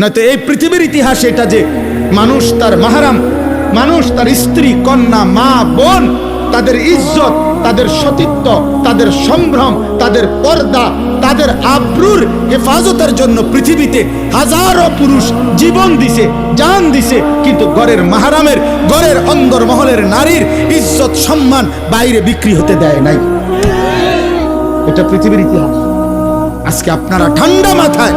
নয়তো এই পৃথিবীর ইতিহাস এটা যে মানুষ তার মাহারাম, মানুষ তার স্ত্রী, কন্যা, মা, বোন, তাদের ইজ্জত, তাদের সতীত্ব, তাদের সম্ভ্রম, তাদের পর্দা, তাদের আব্রুর হেফাজতের জন্য পৃথিবীতে হাজারো পুরুষ জীবন দিছে, জান দিছে, কিন্তু ঘরের মাহারামের, ঘরের অন্দর মহলের নারীর ইজ্জত, সম্মান বাইরে বিক্রি হতে দেয় নাই। এটা পৃথিবীর ইতিহাস। আজকে আপনারা ঠান্ডা মাথায়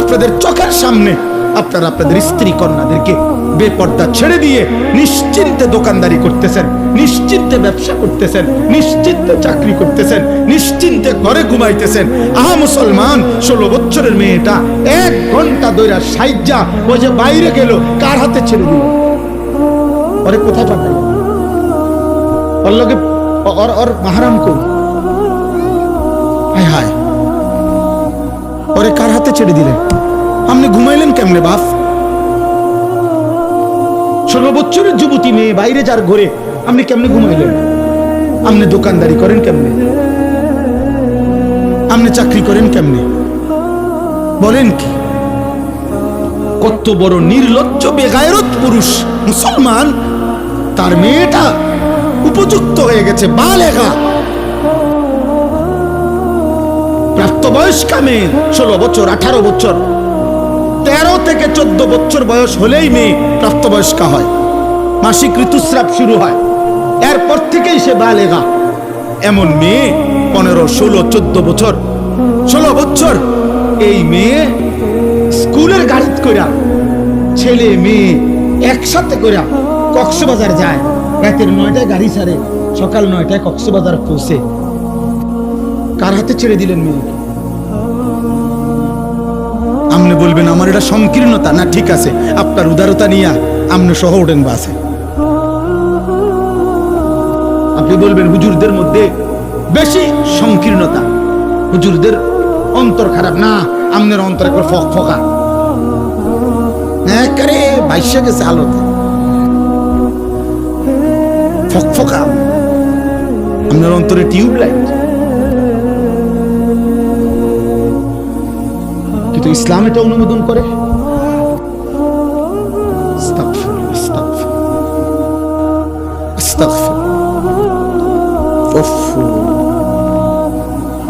আপনাদের চোখের সামনে আপনারা আপনাদের স্ত্রী কন্যাদেরকে বেপর্দা ছেড়ে দিয়ে নিশ্চিন্তে দোকানদারি করতেছেন, নিশ্চিন্তে ব্যবসা করতেছেন, নিশ্চিন্তে চাকরি করতেছেন, নিশ্চিন্তে ঘরে ঘুমাইতেছেন। আহা, মুসলমান, ষোলো বছরের মেয়েটা এক ঘণ্টা দৈরা সাইজা ওই যে বাইরে গেল, কার হাতে ছেড়ে দিল? ওরে কোথায় পাঠাইল ওর লগে, ওর মাহারাম করি হায় হায়। ওরে কার হাতে ছেড়ে দিলেন আপনি ঘুমাইলেন কেমনে, বাপ? ষোলো বছরের যুবতী মেয়ে বাইরে যার ঘরে, আপনি কেমনে ঘুমাইলেন? আপনি দোকানদারি করেন কেমনে? আপনি চাকরি করেন কেমনে? বলেন কি? কত বড় নির্লজ্জ, বেগায়রত পুরুষ, মুসলমান, তার মেয়েটা উপযুক্ত হয়ে গেছে, বালেগা। প্রাপ্তবয়স্কা মেয়ে, ষোলো বছর, আঠারো বছর। তেরো থেকে চোদ্দ বছর বয়স হলেই মেয়ে প্রাপ্তবয়স্কা হয়। মাসিক ঋতুস্রাব শুরু হয়। এরপর থেকেই সে বালেগা। এমন মেয়ে পনেরো, ষোলো, চোদ্দ বছর, ষোলো বছর, এই মেয়ে স্কুলের গাড়িত কইরা ছেলে মেয়ে একসাথে কইরা কক্সবাজার যায়। রাতের নয়টায় গাড়ি ছাড়ে, সকাল নয়টায় কক্সবাজার পৌঁছে। কার হাতে ছেড়ে দিলেন মেয়েকে? আপনি বলবেন, আমার এটা সংকীর্ণতা। না, ঠিক আছে, আপনার উদারতা নিয়ে আপনি সহ ওঠেন বাসে। আপনি বলবেন, হুজুরদের মধ্যে বেশি সংকীর্ণতা। হুজুরদের অন্তর খারাপ। না, আমনের অন্তর একবার ফক ফকা। একেবারে বাইশে গেছে আলোতে ফক ফকা। আপনার অন্তরে টিউবলাইট। ইসলাম এটা অনুমোদন করে।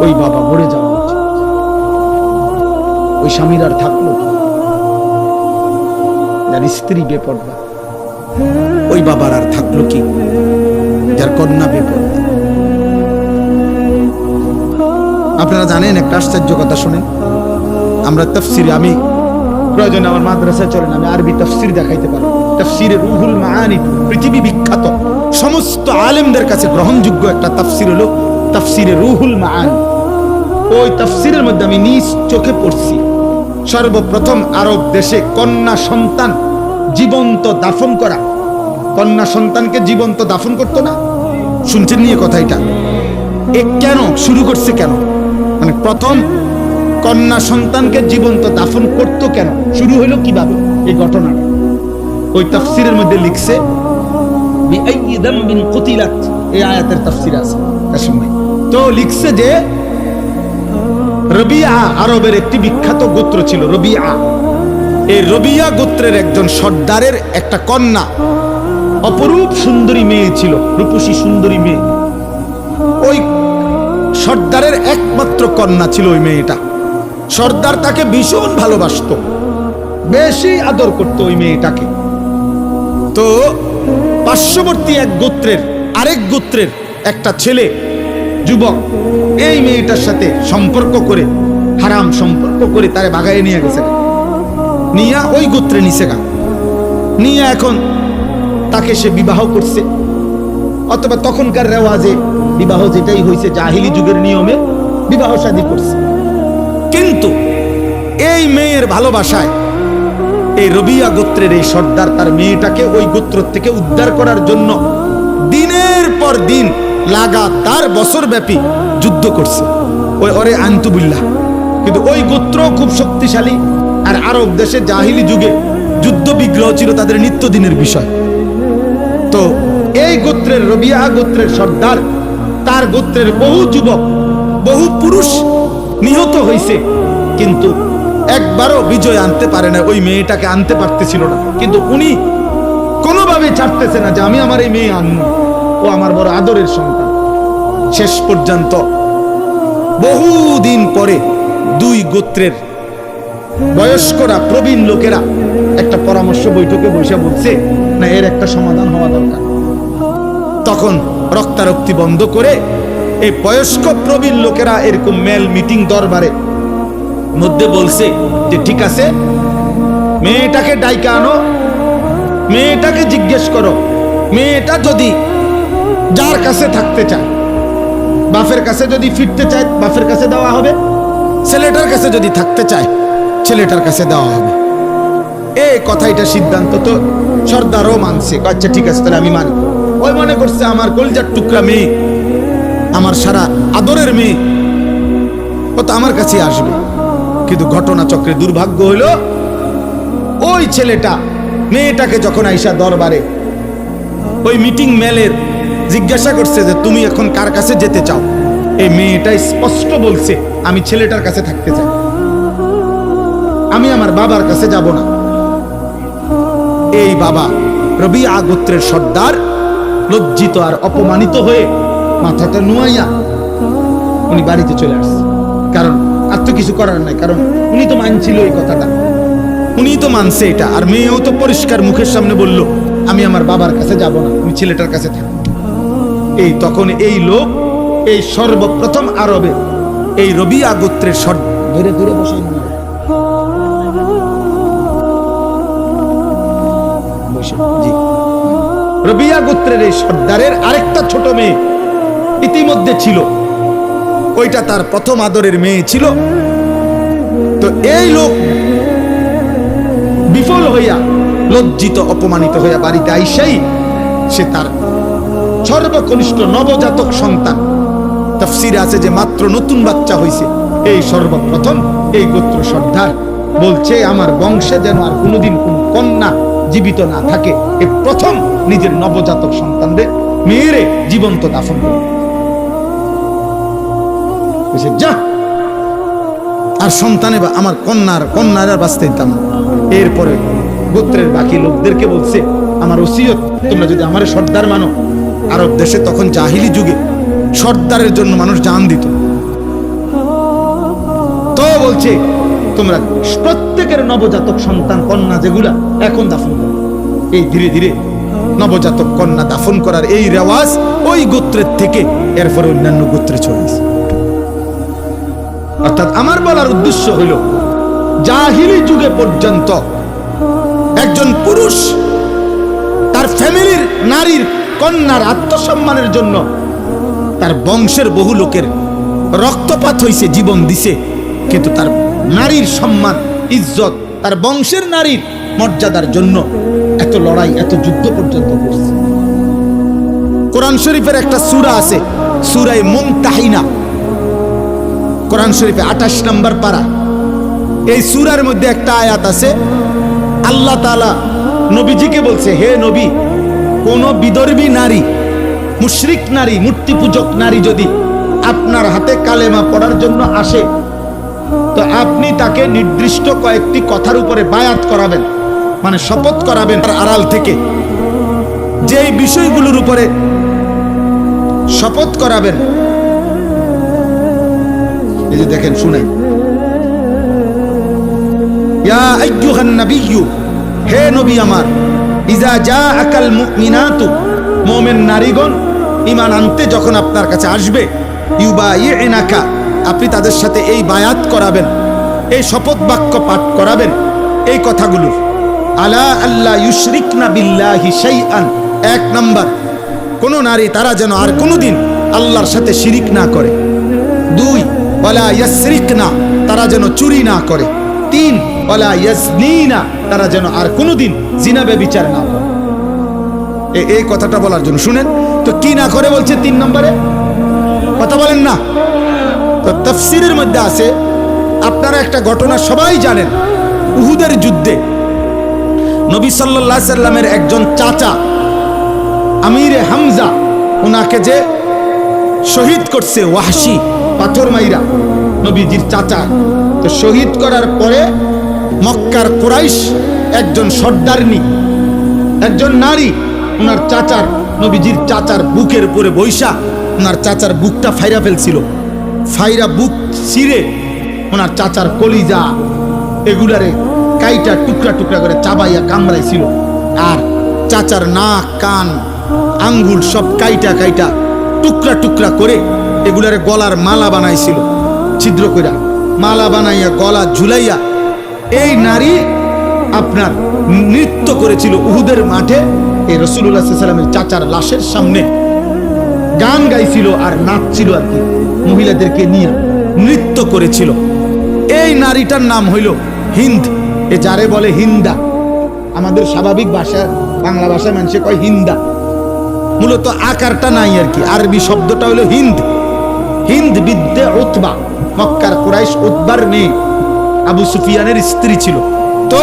ওই বাবা মরে যাওয়া উচিত। ওই স্বামীর আর থাকল? যার স্ত্রী বেপর্দা, ওই বাবার আর থাকল কি? যার কন্যা বেপর্দা। আপনারা জানেন একটা আশ্চর্য কথা শুনেন। আমরা তফসিরে, আমি প্রয়োজনে আমার মাদ্রাসায় চলেন, আমি আরবি তফসির দেখাইতে পারি তফসিরে রুহুল মাআনি পৃথিবী বিখ্যাত। সমস্ত আলেমদের কাছে গ্রহণযোগ্য একটা তফসির হলো তফসিরে রুহুল মাআনি। ওই তফসিরের মধ্যে আমি নিজ চোখে পড়ছি। সর্বপ্রথম আরব দেশে কন্যা সন্তান জীবন্ত দাফন করা। কন্যা সন্তানকে জীবন্ত দাফন করতো না? শুনছেন নিয়ে কথা এটা? এ কেন? শুরু করছে কেন? মানে প্রথম কন্যা সন্তানকে জীবন্ত দাফন করতো কেন? শুরু হলো কীভাবে? এই ঘটনাটা। ওই তাফসিরের মধ্যে লিখছে এই আয়াতের তাফসির আছে তো লিখছে যে, রবিয়া আরবের একটি বিখ্যাত গোত্র ছিল, রবিয়া। এই রবিয়া গোত্রের একজন সর্দারের একটা কন্যা, অপরূপ সুন্দরী মেয়ে ছিল, রূপসী সুন্দরী মেয়ে। ওই সর্দারের একমাত্র কন্যা ছিল ওই মেয়েটা। সর্দার তাকে ভীষণ ভালোবাসতো। বেশি আদর করতো ওই মেয়েটাকে। তো পার্শ্ববর্তী এক গোত্রের আরেক গোত্রের একটা ছেলে, যুবক, এই মেয়েটার সাথে সম্পর্ক করে, হারাম সম্পর্ক করে তারে বাগায়ে নিয়ে গেছে। নিয়া ওই গোত্রে নিছে গা। নিয়ে এখন তাকে সে বিবাহ করছে। অথবা তখনকার রেওয়াজে বিবাহ যেটাই হয়েছে জাহিলি যুগের নিয়মে বিবাহ শাদী করছে। কিন্তু এই মেয়ের ভালোবাসায় এই রবিয়া গোত্রের এই সর্দার তার মেয়েটাকে ওই গোত্র থেকে উদ্ধার করার জন্য দিনের পর দিন লাগাতার বছর ব্যাপী যুদ্ধ করছে। ওই ওরে আন্তুবিল্লাহ। কিন্তু ওই গোত্র খুব শক্তিশালী আর আরব দেশে জাহিলি যুগে যুদ্ধ বিগ্রহ ছিল তাদের নিত্যদিনের বিষয়। তো এই গোত্রের রবিয়া গোত্রের সর্দার, তার গোত্রের বহু যুবক, বহু পুরুষ নিহত হয়েছে কিন্তু একবারও বিজয় আনতে পারে না, ওই মেয়েটাকে আনতে পারতেছিল না। কিন্তু উনি কোনোভাবে ছাড়তেছে না যে আমি আমার এই মেয়ে আনব। ও আমার বড় আদরের সন্তান। শেষ পর্যন্ত বহুদিন পরে দুই গোত্রের বয়স্করা, প্রবীণ লোকেরা একটা পরামর্শ বৈঠকে বসে বলছে, না, এর একটা সমাধান হওয়া দরকার। তখন রক্তারক্তি বন্ধ করে এই বয়স্ক প্রবীণ লোকেরা এরকম মেল মিটিং দরবারে মধ্যে বলছে যে, ঠিক আছে, মেয়েটাকে ডাইকা আনো, মেয়েটাকে জিজ্ঞেস করো, মেয়েটা যদি যার কাছে থাকতে চায় বাফের কাছে যদি ফিরতে চায় বাফের কাছে দেওয়া হবে, ছেলেটার কাছে যদি থাকতে চায়, ছেলেটার কাছে দেওয়া হবে। এই কথা এটা সিদ্ধান্ত তো সর্দারও মানছে। আচ্ছা ঠিক আছে, তাহলে আমি মানি। ওই মনে করছে, আমার কলজার টুকরা মেয়ে। আমার সারা আদরের মেয়ে। ও তো আমার কাছে আসবে। কিন্তু ঘটনা চক্রে দুর্ভাগ্য হইল, ওই ছেলেটা, মেয়েটাকে যখন আইসা দরবারে, ওই মিটিং মেলের জিজ্ঞাসা করছে যে, তুমি এখন কার কাছে যেতে চাও? এই মেয়েটা স্পষ্ট বলছে, আমি ছেলেটার কাছে থাকতে চাই। আমি আমার বাবার কাছে যাব না। এই বাবা রবি আগোত্রের সর্দার, লজ্জিত আর অপমানিত হয়ে মাথাটা নুয়াইয়া উনি বাড়িতে চলে আসছে। কারণ আর তো কিছু করার নাই, কারণ উনি তো মানছিল এই কথাটা। উনি তো মানছে এটা, আর মেয়েও তো পরিষ্কার মুখের সামনে বলল, আমি আমার বাবার কাছে যাব না আমি ছেলেটার কাছে থাকব এই তখন এই লোক, এই সর্বপ্রথম আরবে, এই রবি আগোত্রের সর ধরে ধরে বসে রবিয়া গোত্রের এই সর্দারের আরেকটা ছোট মেয়ে ইতিমধ্যে ছিল। ওইটা তার প্রথম আদরের মেয়ে ছিল। তো এই লোক বিফল হইয়া, লজ্জিত, অপমানিত হইয়া বাড়িতে আইসাই সে তার সর্বকনিষ্ঠ নবজাতক সন্তান। তফসিরে আছে যে মাত্র নতুন বাচ্চা হইছে। এই সর্বপ্রথম এই গোত্র সর্দার বলছে, আমার বংশে যেন আর কোনোদিন কোন কন্যা জীবিত না থাকে, এ প্রথম নিজের নবজাতক সন্তানদের মেয়েরে জীবন্ত দাফন করে যা! আর সন্তানে বা আমার কন্যার কন্যার বাঁচতে দিতাম এরপরে গোত্রের বাকি লোকদেরকে বলছে, আমার ওসিয়ত, তোমরা যদি আমার সর্দার মানো, আরব দেশে তখন জাহিলি যুগে সর্দারের জন্য মানুষ জান দিত। তো বলছে, তোমরা প্রত্যেকের নবজাতক সন্তান, কন্যা যেগুলা এখন দাফন এই ধীরে ধীরে নবজাতক কন্যা দাফন করার এই রেওয়াজ ওই গোত্রের থেকে, এরপরে অন্যান্য গোত্রে চলে অর্থাৎ আমার বলার উদ্দেশ্য হইল, জাহিলি যুগে পর্যন্ত একজন পুরুষ তার ফ্যামিলির নারীর কন্যার আত্মসম্মানের জন্য তার বংশের বহু লোকের রক্তপাত হইছে, জীবন দিছে। কিন্তু তার নারীর সম্মান, ইজ্জত, তার বংশের নারীর মর্যাদার জন্য এত লড়াই, এত যুদ্ধ পর্যন্ত করছে। কোরআন শরীফের একটা সূরা আছে, সূরায়ে মুমতাহিনা। কোরআন শরীফে আঠাশ নম্বর পারা। এই সূরার মধ্যে একটা আয়াত আছে, আল্লাহ তাআলা নবীজিকে বলছে, হে নবী, কোন বিদর্বী নারী, মুশরিক নারী মূর্তি পূজক নারী যদি আপনার হাতে কালেমা পড়ার জন্য আসে, তো আপনি তাকে নির্দিষ্ট কয়েকটি কথার উপরে বায়াত করাবেন মানে শপথ করাবেন তার আড়াল থেকে। যেই বিষয়গুলোর উপরে শপথ করাবেন এই যে দেখেন, শুনেন। হে নবী আমার ইজা নারীগণ আনতে যখন আপনার কাছে আসবে আপনি তাদের সাথে এই বায়াত করাবেন, এই শপথ বাক্য পাঠ করাবেন, এই কথাগুলো। আলা আল্লাহ ইউশরিকনা বিল্লাহি শাইআন, এক নাম্বার, কোন নারী, তারা যেন আর কোনোদিন আল্লাহর সাথে শিরিক না করে। দুই ইয়াসরিকনা, তারা যেন চুরি না করে। তিন, ওয়ালা ইয়াজনিনা, তারা যেন আর কোনোদিন জিনাবে বিচার না করে। এই কথাটা বলার জন্য। শুনেন, তো কি না করে বলছে তিন নম্বরে? কথা বলেন না। তো তফসিরের মধ্যে আছে, আপনারা একটা ঘটনা সবাই জানেন, উহুদের যুদ্ধে। নবী আলাইহি সাল্লামের একজন চাচা, আমিরে হামজা, ওনাকে যে শহীদ করছে ওয়াহশি পাথর মাইরা নবীজির চাচা। তো শহীদ করার পরে মক্কার কোরাইশ একজন সর্দারনি, একজন নারী, ওনার চাচার, নবীজির চাচার বুকের উপরে বৈশা, ওনার চাচার বুকটা ফাইরা ফেলছিল। ফাইরা বুক ছিঁড়ে ওনার চাচার কলিজা এগুলারে কাইটা টুকরা টুকরা করে চাবাইয়া কামড়াইছিল। আর চাচার নাক, কান, আঙ্গুল সব কাইটা কাইটা টুকরা টুকরা করে এগুলারে গলার মালা বানাইছিল। ছিদ্র কইরা, মালা বানাইয়া, গলা ঝুলাইয়া, এই নারী আপনার নৃত্য করেছিল উহুদের মাঠে। এই রসুল্লাহ সাল্লামের চাচার লাশের সামনে গান গাইছিল আর নাচছিল আর কি। মহিলাদেরকে নিয়ে নৃত্য করেছিল। এই নারীটার নাম হইল হিন্দ। এ যারে বলে হিন্দা। আমাদের স্বাভাবিক ভাষা, বাংলা ভাষায় মানুষে কয় হিন্দা। মূলত আকারটা নাই আর কি। আরবি শব্দটা হলো হিন্দ। হিন্দ বিদ্যে উতবা, মক্কার কুরাইশ উতবার মেয়ে আবু সুফিয়ানের স্ত্রী ছিল। তো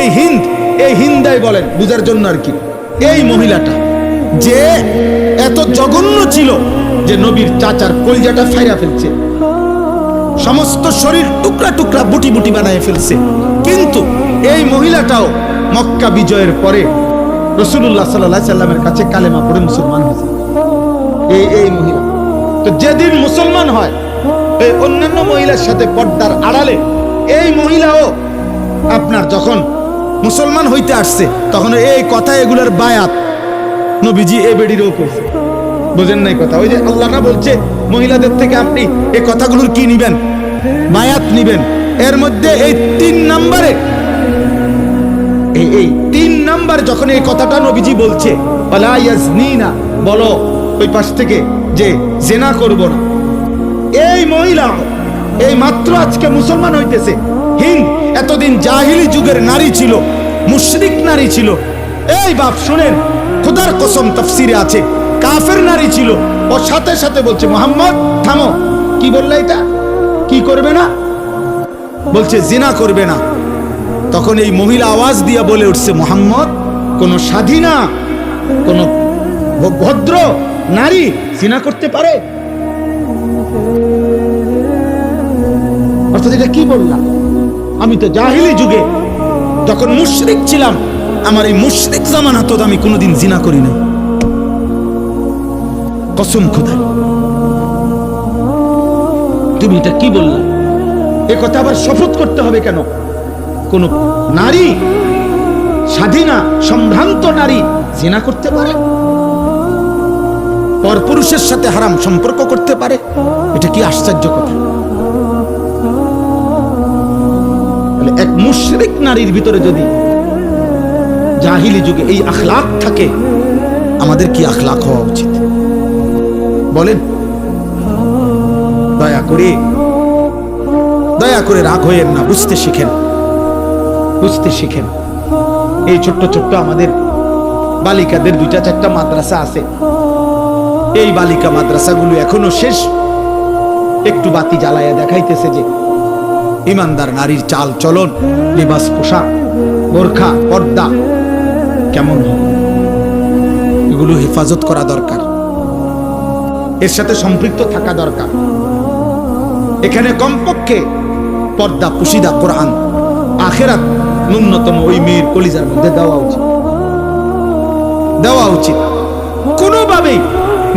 এই হিন্দ, এই হিন্দাই বলেন, বুঝার জন্য আর কি, এই মহিলাটা যে এত জঘন্য ছিল যে নবীর চাচার কলজাটা ফাইরা ফেলছে। সমস্ত শরীর টুকরা টুকরা বুটি বুটি বানায় ফেলছে। কিন্তু এই মহিলাটাও মক্কা বিজয়ের পরে রসুল্লাহ সাল্লাহ সাল্লামের কাছে কালেমা পড়ে মুসলমান হয়েছে। এই এই মহিলা। তো যেদিন মুসলমান হয় এই অন্যান্য মহিলার সাথে পর্দার আড়ালে, এই মহিলাও আপনার যখন মুসলমান হইতে আসছে, তখন এই কথা এগুলার বায়াত নবীজি এ বেডিরও করছে বোঝেন নাই কথা? ওই যে আল্লাহ না বলছে, মহিলাদের থেকে আপনি এই কথাগুলোর কি নিবেন? বায়াত নিবেন। এর মধ্যে এই তিন নাম্বারে, এই এই তিন নাম্বার যখন এই কথাটা নবীজি বলছে বলো, ওই পাশ থেকে যে জেনা করব না। এই মহিলা, এই মাত্র আজকে মুসলমান হইতেছে। হিন্দ এতদিন জাহিলি যুগের নারী ছিল, মুশরিক নারী ছিল। এই বাপ, শুনেন, খোদার কসম তফসিরে আছে, কাফের নারী ছিল। ওর সাথে সাথে বলছে, মোহাম্মদ, থামো। কি বললে এটা? কি করবে না? বলছে, জিনা করবে না। তখন এই মহিলা আওয়াজ দিয়া বলে উঠছে, মোহাম্মদ, কোন স্বাধীনা, কোন ভদ্র নারী জিনা করতে পারে? অর্থাৎ এটা কি বললাম? আমি তো জাহিলি যুগে যখন মুশরিক ছিলাম, আমার এই মুশরিক জামানা তো আমি কোনোদিন জিনা করি নাই। কসম খোদাই। তুমি এটা কি বললা? এ কথা আবার শপথ করতে হবে কেন? কোন নারী স্বাধীনা, সম্ভ্রান্ত নারী জিনা করতে পারে? পরপুরুষের সাথে হারাম সম্পর্ক করতে পারে। এটা কি আশ্চর্য কথা? এক মুশরিক নারীর ভিতরে যদি জাহিলি যুগে এই আখলাক থাকে, আমাদের কি আখলাক হওয়া উচিত? বলেন, দয়া করে দয়া করে রাগ হইয়েন না, বুঝতে শিখেন। বুঝতে শিখেন। এই ছোট্ট ছোট্ট আমাদের বালিকাদের দুইটা চারটা মাদ্রাসা আছে। এই বালিকা মাদ্রাসাগুলো এখনও শেষ। একটু বাতি জ্বালাইয়া দেখাইতেছে যে, ইমানদার নারীর চাল চলন, লিবাস পোশাক, বোরখা, পর্দা, কেমন এগুলো হেফাজত করা দরকার। এর সাথে সম্পৃক্ত থাকা দরকার। এখানে কমপক্ষে পর্দা, পুশিদা, কোরআন, আখেরাত ন্যূনতম ওই মেয়ের কলিজার মধ্যে দেওয়া উচিত। দেওয়া উচিত। কোনোভাবেই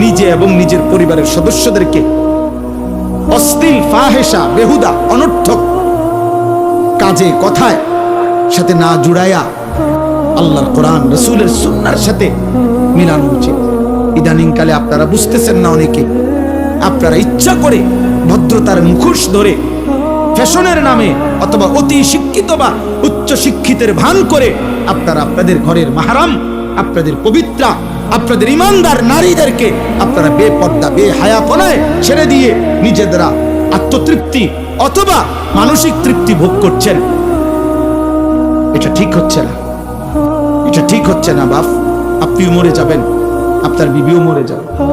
নিজে এবং নিজের পরিবারের সদস্যদেরকে অশ্লীল ফাহেসা, বেহুদা, অনর্থক কাজে, কথায় সাথে না জুড়াইয়া আল্লাহর কোরআন, রসুলের সুন্নার সাথে মিলানো উচিত। ইদানিং কালে আপনারা বুঝতেছেন না অনেকে, আপনারা ইচ্ছা করে ভদ্রতার মুখোশ ধরে ফ্যাশনের নামে অথবা অতি শিক্ষিত বা উচ্চ শিক্ষিতের ভান করে আপনারা আপনাদের ঘরের মাহারাম, আপনাদের পবিত্রা আপনাদের ইমানদার নারীদেরকে আপনারা বেপর্দা বে হায়াপনায় ছেড়ে দিয়ে নিজেদেরা আত্মতৃপ্তি অথবা মানসিক তৃপ্তি ভোগ করছেন। এটা ঠিক হচ্ছে না। এটা ঠিক হচ্ছে না, বাপ। আপনিও মরে যাবেন। আপনার বিবিও মরে যাবে।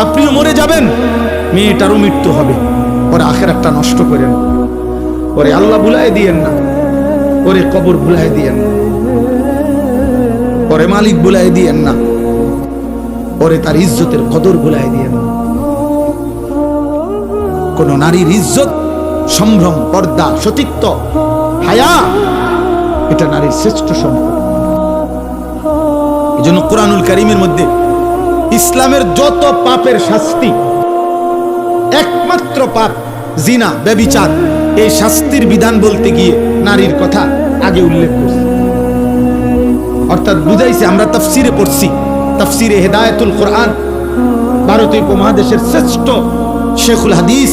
আপনিও মরে যাবেন। মেয়েটারও মৃত্যু হবে। ওরে আখের একটা নষ্ট করেন। ওরে আল্লাহ ভুলাই দিয়েন না। ওরে কবর ভুলাই দিয়েন না। ওরে মালিক ভুলাই দিয়েন না। ওরে তার ইজ্জতের কদর ভুলাই দিয়েন না কোন নারীর ইজ্জত, সম্ভ্রম, পর্দা, সতীত্ব, হায়া, এটা নারীর শ্রেষ্ঠ সম্পদ। এই জন্য কোরআনুল করিমের মধ্যে ইসলামের যত পাপের শাস্তি, একমাত্র পাপ জিনা, ব্যবিচার, এই শাস্তির বিধান বলতে গিয়ে নারীর কথা আগে উল্লেখ করছে। অর্থাৎ বুঝাইছে, আমরা তাফসিরে পড়ছি তাফসিরে হেদায়েতুল কোরআন, ভারতীয় উপমহাদেশের শ্রেষ্ঠ শেখুল হাদিস,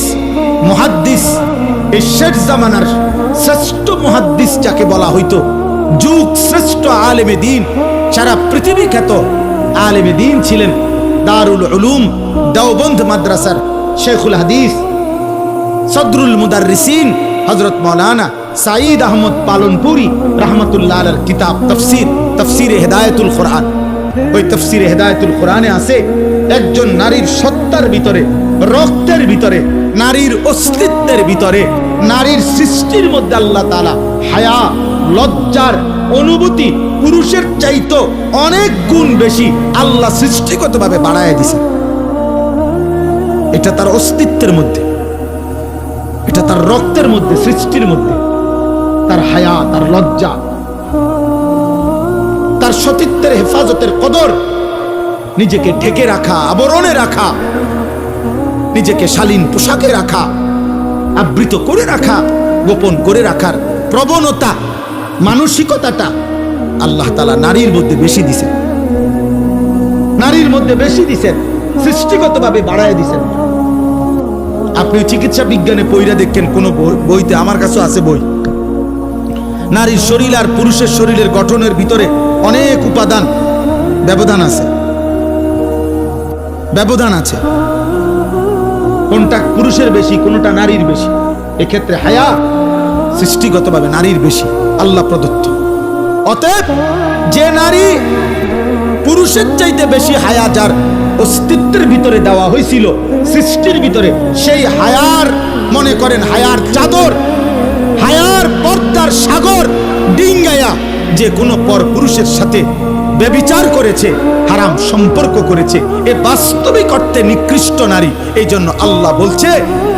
মুহাদ্দিস এই শেষ জামানার শ্রেষ্ঠ মুহাদ্দিস যাকে বলা হইতো, যুগ শ্রেষ্ঠ আলেমে দিন, সারা পৃথিবী খ্যাত আলেমে দিন ছিলেন দারুল উলুম দেওবন্ধ মাদ্রাসার শেখুল হাদিস, সদরুল মুদাররিসিন, হযরত মাওলানা সাঈদ আহমদ পালনপুরি রাহমাতুল্লাহ কিতাব, তফসির, তাফসীরে হেদায়েতুল কোরআন। ওই তাফসীরে হেদায়েতুল কোরআনে আছে, একজন নারীর সত্তার ভিতরে, রক্তের ভিতরে, নারীর অস্তিত্বের ভিতরে, নারীর সৃষ্টির মধ্যে আল্লাহ তাআলা হায়া, লজ্জার অনুভূতি পুরুষের চাইতো অনেক গুণ বেশি আল্লাহ সৃষ্টিগতভাবে বাড়ায় দিছে। এটা তার অস্তিত্বের মধ্যে, এটা তার রক্তের মধ্যে, সৃষ্টির মধ্যে, তার হায়া, তার লজ্জা হেফাজতের কদর। নিজেকে ঢেকে রাখা, আবরণে রাখা। নিজেকে শালীন পোশাকে রাখা, আবৃত করে রাখা, গোপন করে রাখার প্রবণতা, মানসিকতাটা আল্লাহ তালা নারীর মধ্যে বেশি দিছেন। নারীর মধ্যে বেশি দিছেন, সৃষ্টিগতভাবে বাড়ায় দিছেন। আপনি চিকিৎসা বিজ্ঞানে পইরা দেখেন, কোন বইতে আমার কাছে আছে বই। নারীর শরীর আর পুরুষের শরীরের গঠনের ভিতরে অনেক উপাদান ব্যবধান আছে। ব্যবধান আছে। কোনটা পুরুষের বেশি, কোনটা নারীর বেশি? এক্ষেত্রে হায়া সৃষ্টিগতভাবে নারীর বেশি। আল্লাহ প্রদত্ত। অতএব যে নারী পুরুষের চাইতে বেশি হায়া যার অস্তিত্বের ভিতরে দেওয়া হয়েছিল, সৃষ্টির ভিতরে, সেই হায়ার, মনে করেন হায়ার চাদর, হায়ার পর্দার সাগর ডিঙ্গায়া যে কোনো পর পুরুষের সাথে বেবিচার করেছে, হারাম সম্পর্ক করেছে, এ বাস্তবিক অর্থে নিকৃষ্ট নারী। এই জন্য আল্লাহ বলছে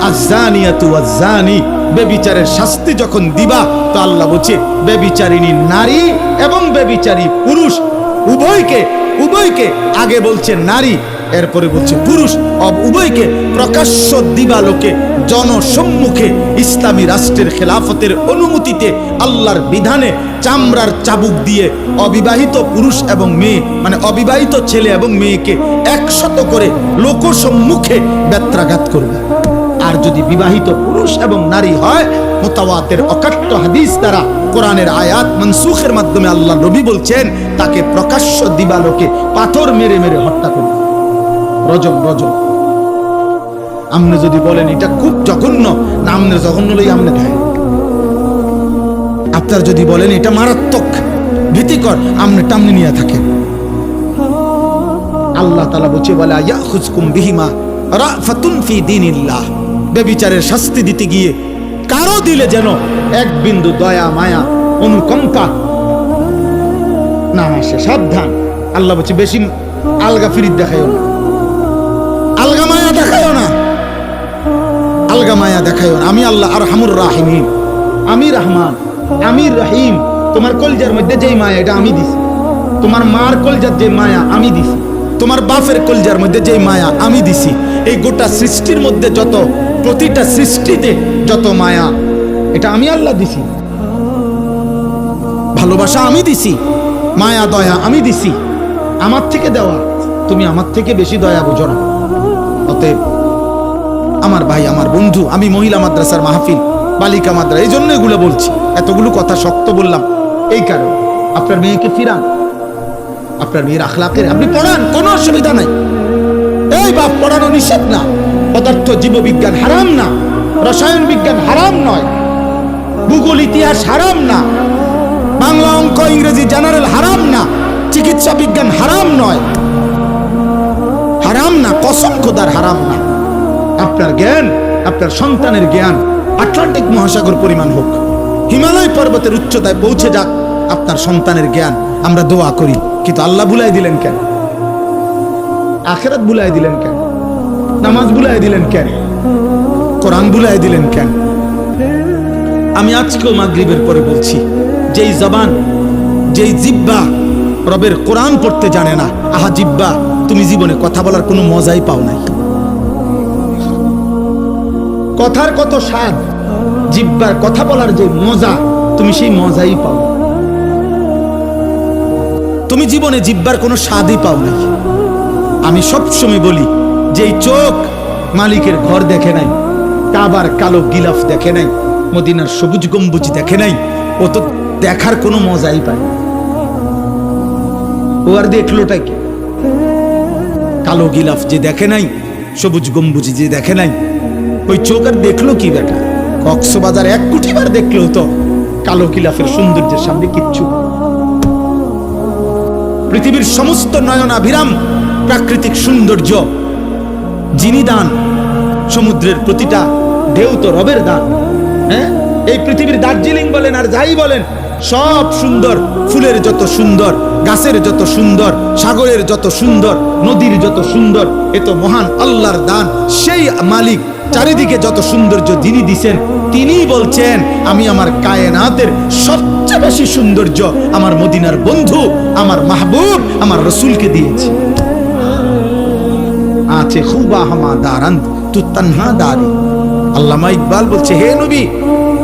আজানিয়াতু আজানি বেবিচারের শাস্তি যখন দিবা, তো আল্লাহ বলছে বেবিচারিনী নারী এবং বেবিচারী পুরুষ, উভয়কে উভয়কে আগে বলছে নারী এরপরে বলছে পুরুষ অব উভয়কে প্রকাশ্য দিবালোকে জনসম্মুখে ইসলামী রাষ্ট্রের খেলাফতের অনুমতিতে আল্লাহর বিধানে চামড়ার চাবুক দিয়ে অবিবাহিত পুরুষ এবং মেয়ে মানে অবিবাহিত ছেলে এবং মেয়েকে একশত করে লোকসম্মুখে ব্যত্রাঘাত করবে। আর যদি বিবাহিত পুরুষ এবং নারী হয়, মোতাওয়াতের অকাট্য হাদিস দ্বারা কোরআনের আয়াত মনসুখের মাধ্যমে আল্লাহ নবী বলছেন, তাকে প্রকাশ্য দিবালোকে পাথর মেরে মেরে হত্যা করবে। রজম রজম আপনি যদি বলেন, এটা খুব জঘন্য। না আমনে জঘন্য লই আমনে দেয় আপনার যদি বলেন, এটা মারাত্মক, ভীতিকর, আমনে টামনে নিয়ে থাকেন আল্লাহ তালা বলছে বলে ইয়া খুজকুম বিহিমা রাফাতুন ফি দীনিল্লাহ। বেবিচারের শাস্তি দিতে গিয়ে কারও দিলে যেন এক বিন্দু দয়া, মায়া, অনুকম্পা না আসে। সাবধান। আল্লাহ বলছে, বেশি আলগা ফিরিত দেখাইও না। মায়া দেখায় আমি আল্লাহ আর হামুর রাহিমিন। আমি রহমান, আমি রহিম। তোমার কলজার মধ্যে যেই মায়া, এটা আমি দিছি। তোমার মার কলজার যে মায়া, আমি দিছি। তোমার বাপের কলজার মধ্যে যেই মায়া, আমি দিছি। এই গোটা সৃষ্টির মধ্যে যত, প্রতিটা সৃষ্টিতে যত মায়া, এটা আমি আল্লাহ দিছি। ভালোবাসা আমি দিছি, মায়া, দয়া আমি দিছি। আমার থেকে দেওয়া, তুমি আমার থেকে বেশি দয়া বুঝো না। অতএব আমার ভাই, আমার বন্ধু, আমি মহিলা মাদ্রাসার মাহফিল, বালিকা মাদ্রাসা, এই জন্য এগুলো বলছি। এতগুলো কথা শক্ত বললাম। এই কারণে আপনার মেয়েকে ফিরান। আপনার মেয়ের আখলাকের, আপনি পড়ান, কোনো অসুবিধা নাই। এই বাপ, পড়ানো নিষেধ না। পদার্থ, জীববিজ্ঞান হারাম না। রসায়ন বিজ্ঞান হারাম নয়। ভূগোল, ইতিহাস হারাম না। বাংলা অঙ্ক, ইংরেজি জেনারেল হারাম না। চিকিৎসা বিজ্ঞান হারাম নয়। হারাম না, কসম খোদার হারাম না। আপনার জ্ঞান, আপনার সন্তানের জ্ঞান আটলান্টিক মহাসাগর পরিমাণ হোক। হিমালয় পর্বতের উচ্চতায় পৌঁছে যাক আপনার সন্তানের জ্ঞান। আমরা দোয়া করি, কিন্তু আল্লাহ বুলাই দিলেন কেন? আখেরাত বুলাই দিলেন কেন? নামাজ বুলাই দিলেন কেন? কোরআন বুলাই দিলেন কেন? আমি আজকেও মাগরিবের পরে বলছি, যেই জবান, যেই জিব্বা রবের কোরআন পড়তে জানে না, আহা জিব্বা, তুমি জীবনে কথা বলার কোনো মজাই পাও নাই। কথার কত স্বাদ, জিব্বার কথা বলার যে মজা, তুমি সেই মজাই পাও। তুমি জীবনে জিব্বার কোনো স্বাদই পাও নাই। আমি সবসময় বলি যে এই চোখ মালিকের ঘর দেখে নাই, কাবার কালো গিলাফ দেখে নাই, মদিনার সবুজ গম্বুজ দেখে নাই, ও তো দেখার কোনো মজাই পায়। ও আর দেখলোটা কি? কালো গিলাফ যে দেখে নাই, সবুজ গম্বুজ যে দেখে নাই ওই চোখ আর দেখল কি বেটা? কক্সবাজার এক কোটি বার দেখল তো, কালো গিলাফের সৌন্দর্যের সামনে কিচ্ছু পৃথিবীর সমস্ত নয়নাভিরাম প্রাকৃতিক সৌন্দর্য, যিনি দান, সমুদ্রের প্রতিটা ঢেউ তো রবের দান। হ্যাঁ? এই পৃথিবীর দার্জিলিং বলেন আর যাই বলেন, সব সুন্দর, ফুলের যত সুন্দর, গাছের যত সুন্দর, সাগরের যত সুন্দর, নদীর যত সুন্দর, এ তো মহান আল্লাহর দান। সেই মালিক চারিদিকে যত সৌন্দর্য যিনি দিছেন, তিনিই বলছেন, আমি আমার কায়নাতের সবচেয়ে বেশি সৌন্দর্য আমার মদিনার বন্ধু, আমার মাহবুব, আমার রসুলকে দিয়েছি। আছে খুবা হামা দারান তু তানহা দারি। আল্লামা ইকবাল বলছে, হে নবী,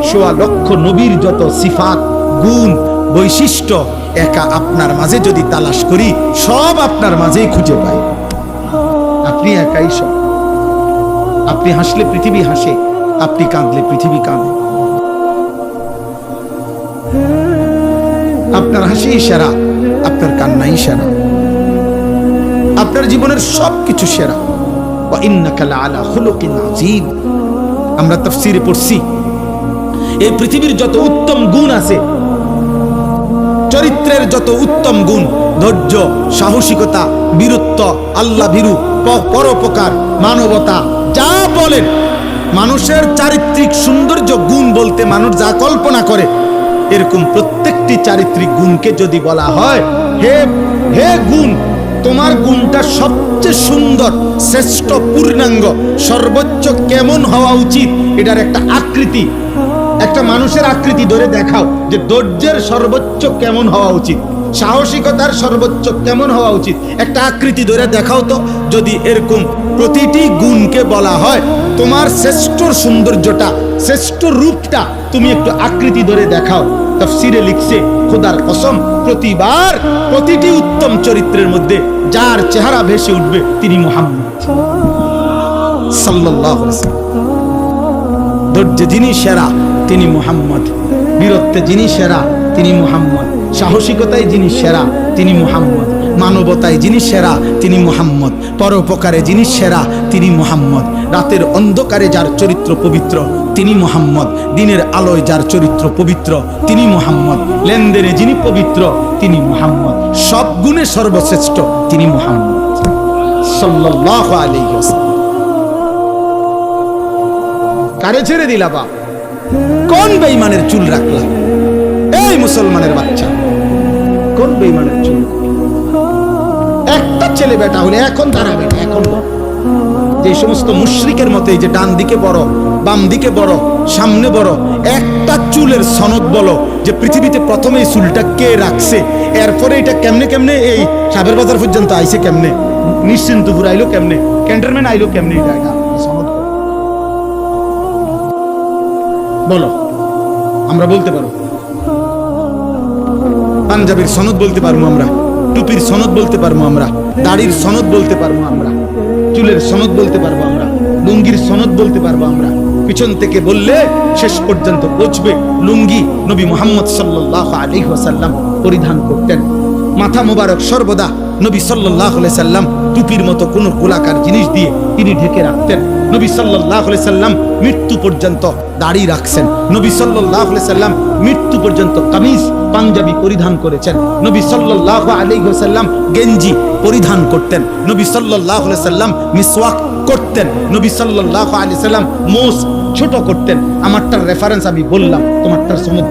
সোয়া লক্ষ নবীর যত সিফাত, গুণ, বৈশিষ্ট্য, একা আপনার মাঝে যদি তালাশ করি, সব আপনার মাঝেই খুঁজে পাই। আপনি একাই সব। আপনি হাসলে পৃথিবী হাসে, আপনি কাঁদলে পৃথিবী কাঁদে। আপনার হাসিই সেরা, আপনার কান্নাই সেরা। আপনার জীবনের সেরা। ইন্নাকা লাআলা খুলুকিন আমরা তাফসীরে পড়ছি, এই পৃথিবীর যত উত্তম গুণ আছে, চরিত্রের যত উত্তম গুণ, ধৈর্য, সাহসিকতা, বীরত্ব আল্লাহ ভীরু পরোপকার, মানবতা যা বলেন, মানুষের চারিত্রিক সৌন্দর্য গুণ বলতে মানুষ যা কল্পনা করে, এরকম প্রত্যেকটি চারিত্রিক গুণকে যদি বলা হয়, হে হে গুণ, তোমার গুণটা সবচেয়ে সুন্দর, শ্রেষ্ঠ পূর্ণাঙ্গ, সর্বোচ্চ কেমন হওয়া উচিত, এটার একটা আকৃতি। একটা মানুষের আকৃতি ধরে দেখাও, যে ধৈর্যের সর্বোচ্চ কেমন হওয়া উচিত, সাহসিকতার সর্বোচ্চ কেমন হওয়া উচিত, একটা আকৃতি ধরে দেখাও তো, যদি এরকম প্রতিটি গুণকে বলা হয়। তোমার শ্রেষ্ঠ সৌন্দর্যটা, শ্রেষ্ঠ রূপটা তুমি একটু আকৃতি ধরে দেখাও। তফসিরে লিখছে, খোদার কসম, প্রতিবার প্রতিটি উত্তম চরিত্রের মধ্যে যার চেহারা ভেসে উঠবে তিনি মোহাম্মদ। ধৈর্যে যিনি সেরা, তিনি মুহাম্মদ। বীরত্বে যিনি সেরা, তিনি মুহাম্মদ। সাহসিকতায় যিনি সেরা, তিনি মুহাম্মদ। মানবতায় যিনি সেরা, তিনি মুহাম্মদ। পরোপকারে যিনি সেরা, তিনি মুহাম্মদ। রাতের অন্ধকারে যার চরিত্র পবিত্র, তিনি মুহাম্মদ। দিনের আলোয় যার চরিত্র পবিত্র, তিনি মুহাম্মদ। লেনদেনে যিনি পবিত্র, তিনি মুহাম্মদ। সব গুণে সর্বশ্রেষ্ঠ, তিনি মুহাম্মদ। কারে ছেড়ে দিলা বাপ? কোন বেইমানের চুল রাখলা? এই মুসলমানের বাচ্চা। কোন বেইমানের চুল? ছেলে বেটা হলে এখন দাঁড়াবে না, এখন। যে সমস্ত মুশ্রিকের মতে এই যে ডান দিকে বড় বাম দিকে বড় সামনে বড় একটা চুলের সনদ বলো যে পৃথিবীতে প্রথমে এই চুলটা কে রাখছে এরপরে এটা কেমনে কেমনে এই সাবের বাজার পর্যন্ত আইছে কেমনে? নিশ্চিন্ত নিশ্চিন্তপুর আইলো কেমনে? ক্যান্টনমেন্ট আইলো কেমনে? এটা সনদ। বলো। আমরা বলতে পারো পাঞ্জাবির সনদ বলতে পারব আমরা। টুপির সনদ বলতে পারব আমরা, দাড়ির সনদ বলতে পারব আমরা, চুলের সনদ বলতে পারব আমরা, লুঙ্গির সনদ বলতে পারব আমরা। পিছন থেকে বললে শেষ পর্যন্ত পৌঁছবে লুঙ্গি নবী মোহাম্মদ সাল্লাহ আলী ওয়াসাল্লাম পরিধান করতেন। মাথা মোবারক সর্বদা নবী সাল্লাহ সাল্লাম টুপির মতো কোনো গোলাকার জিনিস দিয়ে তিনি ঢেকে রাখতেন। নবী সাল্লাহ সাল্লাম মৃত্যু পর্যন্ত দাড়ি রাখছেন। নবী সাল্লাহ সাল্লাম মৃত্যু পর্যন্ত কামিজ, পাঞ্জাবি পরিধান করেছেন। নবী সাল্লাহ আলী সাল্লাম গেঞ্জি পরিধান করতেন। নবী সাল্লাহ সাল্লাম মিসওয়াক করতেন। নবী সাল্লাহ আলী সাল্লাম মোস ছোট করতেন। আমারটার রেফারেন্স আমি বললাম, তোমারটার তুমি